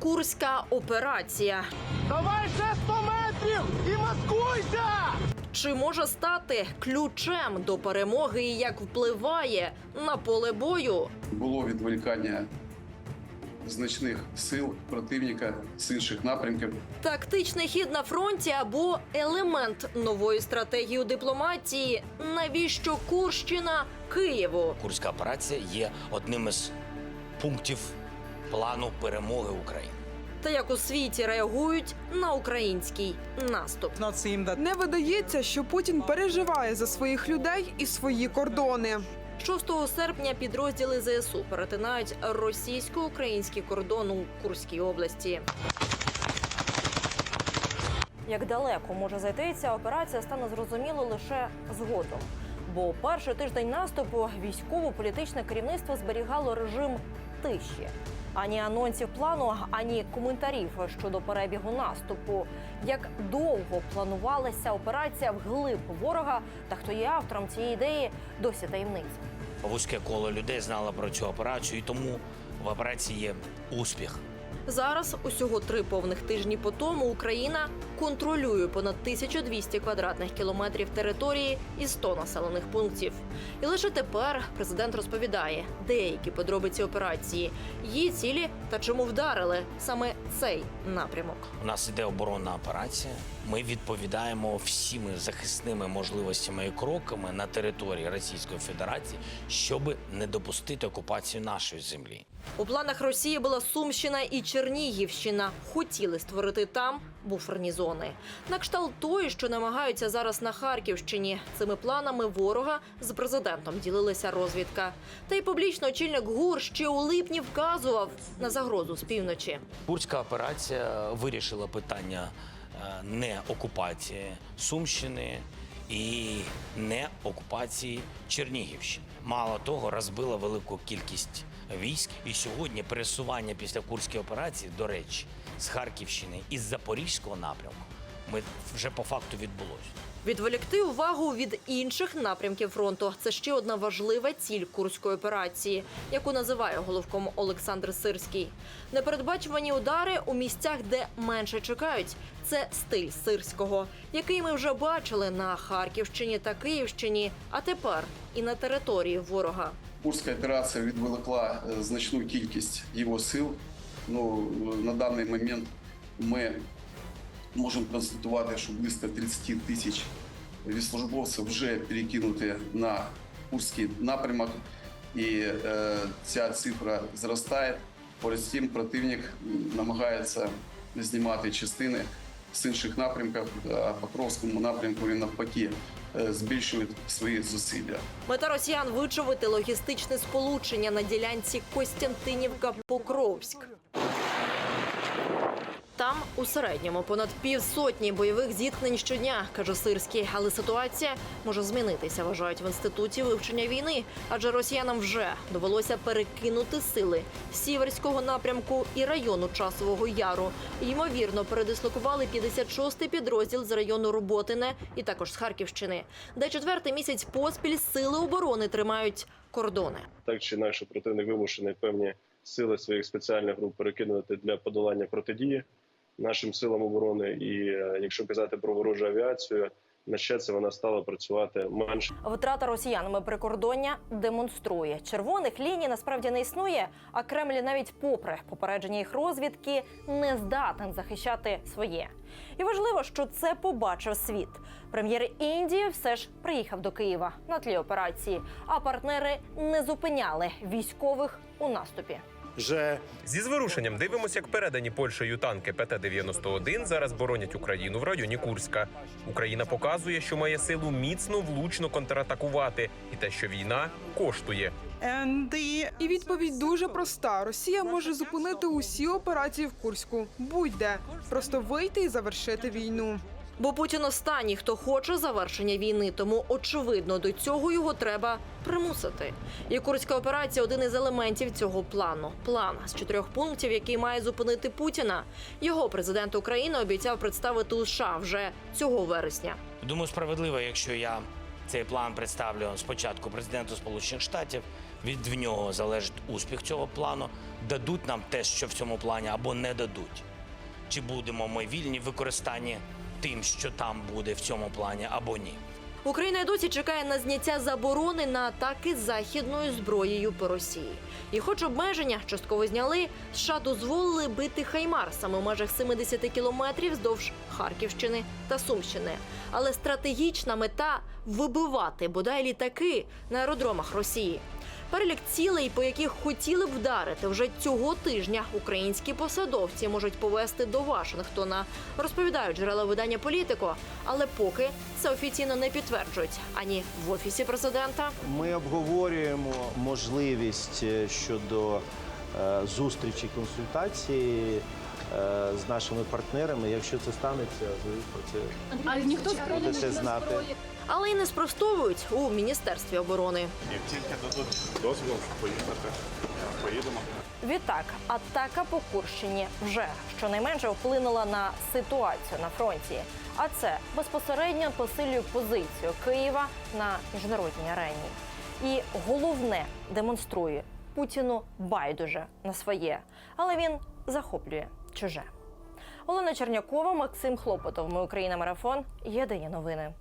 Курська операція. Давай ще 100 метрів і маскуйся! Чи може стати ключем до перемоги і як впливає на поле бою? було відволікання значних сил противника з інших напрямків. Тактичний хід на фронті або елемент нової стратегії у дипломатії. Навіщо Курщина Києву? Курська операція є одним із пунктів плану перемоги України. Та як у світі реагують на український наступ? Не видається, що Путін переживає за своїх людей і свої кордони. 6 серпня підрозділи ЗСУ перетинають російсько-український кордон у Курській області. Як далеко може зайти ця операція, стане зрозуміло лише згодом. Бо перший тиждень наступу військово-політичне керівництво зберігало режим тиші. Ані анонсів плану, ані коментарів щодо перебігу наступу. Як довго планувалася операція вглиб ворога, та хто є автором цієї ідеї, досі таємниця. Вузьке коло людей знало про цю операцію, і тому в операції є успіх. Зараз, усього три повних тижні по тому, Україна контролює понад 1200 квадратних кілометрів території і 100 населених пунктів. І лише тепер президент розповідає деякі подробиці операції, її цілі та чому вдарили саме цей напрямок. У нас іде оборонна операція. Ми відповідаємо всіми захисними можливостями і кроками на території Російської Федерації, щоб не допустити окупацію нашої землі. У планах Росії була Сумщина і Чернігівщина. Хотіли створити там буферні зони. На кшталт тої, що намагаються зараз на Харківщині. Цими планами ворога з президентом ділилася розвідка. Та й публічно очільник ГУР ще у липні вказував на загрозу з півночі. Курська операція вирішила питання не окупації Сумщини і не окупації Чернігівщини. Мало того, розбила велику кількість військ. І сьогодні пересування після Курської операції, до речі, з Харківщини із Запорізького напрямку, ми вже по факту відбулося. Відволікти увагу від інших напрямків фронту це ще одна важлива ціль курської операції, яку називає головком Олександр Сирський. Непередбачувані удари у місцях, де менше чекають. Це стиль сирського, який ми вже бачили на Харківщині та Київщині, а тепер і на території ворога. Курська операція відволікла е, значну кількість його сил. Ну, на даний момент ми можемо констатувати, що близько 30 тисяч військовослужбовців вже перекинуті на Курський напрямок, і е, ця цифра зростає. Поряд з тим противник намагається знімати частини з інших напрямків, а Покровському напрямку він навпаки е, збільшує свої зусилля. Мета росіян вичавити логістичне сполучення на ділянці Костянтинівка-Покровськ. Там у середньому понад півсотні бойових зіткнень щодня, каже Сирський. Але ситуація може змінитися, вважають в інституті вивчення війни, адже росіянам вже довелося перекинути сили сіверського напрямку і району часового яру. Ймовірно, передислокували 56-й підрозділ з району Роботине і також з Харківщини, де четвертий місяць поспіль сили оборони тримають кордони. так чи інакше противник вимушений певні сили своїх спеціальних груп перекинути для подолання протидії нашим силам оборони. І е, якщо казати про ворожу авіацію, на щастя, вона стала працювати менше. Втрата росіянами прикордоння демонструє. Червоних ліній насправді не існує, а Кремль навіть попри попередження їх розвідки не здатен захищати своє. І важливо, що це побачив світ. Прем'єр Індії все ж приїхав до Києва на тлі операції, а партнери не зупиняли військових у наступі. Że Зі зворушенням дивимося, як передані Польщею танки ПТ-91 зараз боронять Україну в районі Курська. Україна показує, що має силу міцно влучно контратакувати, і те, що війна коштує. І відповідь дуже проста: Росія може зупинити усі операції в Курську. Будь-де просто вийти і завершити війну. Бо Путін останній, хто хоче завершення війни, тому очевидно до цього його треба примусити. І курська операція один із елементів цього плану. План з чотирьох пунктів, який має зупинити Путіна. Його президент України обіцяв представити у США вже цього вересня. Думаю, справедливо, якщо я цей план представлю спочатку президенту Сполучених Штатів. Від нього залежить успіх цього плану. дадуть нам те, що в цьому плані, або не дадуть. Чи будемо ми вільні в використанні тим, що там буде в цьому плані, або ні. Україна й досі чекає на зняття заборони на атаки західною зброєю по Росії. І, хоч обмеження частково зняли, США дозволили бити хаймарсами в межах 70 кілометрів здовж Харківщини та Сумщини. Але стратегічна мета вибивати бодай літаки на аеродромах Росії. Перелік цілей, по яких хотіли б вдарити вже цього тижня, українські посадовці можуть повести до Вашингтона, розповідають джерела видання політико. Але поки це офіційно не підтверджують ані в офісі президента, Ми обговорюємо можливість е, щодо е, зустрічі консультації е, з нашими партнерами. Якщо це станеться, ви про це А ніхто з будете знати. Але й не спростовують у міністерстві оборони. Як тільки дадуть дозвіл поїхати, поїдемо. Відтак, атака по Курщині вже щонайменше вплинула на ситуацію на фронті. А це безпосередньо посилює позицію Києва на міжнародній арені. І головне демонструє Путіну байдуже на своє, але він захоплює чуже. Олена Чернякова, Максим Хлопотов. Ми Україна Марафон. Єдині новини.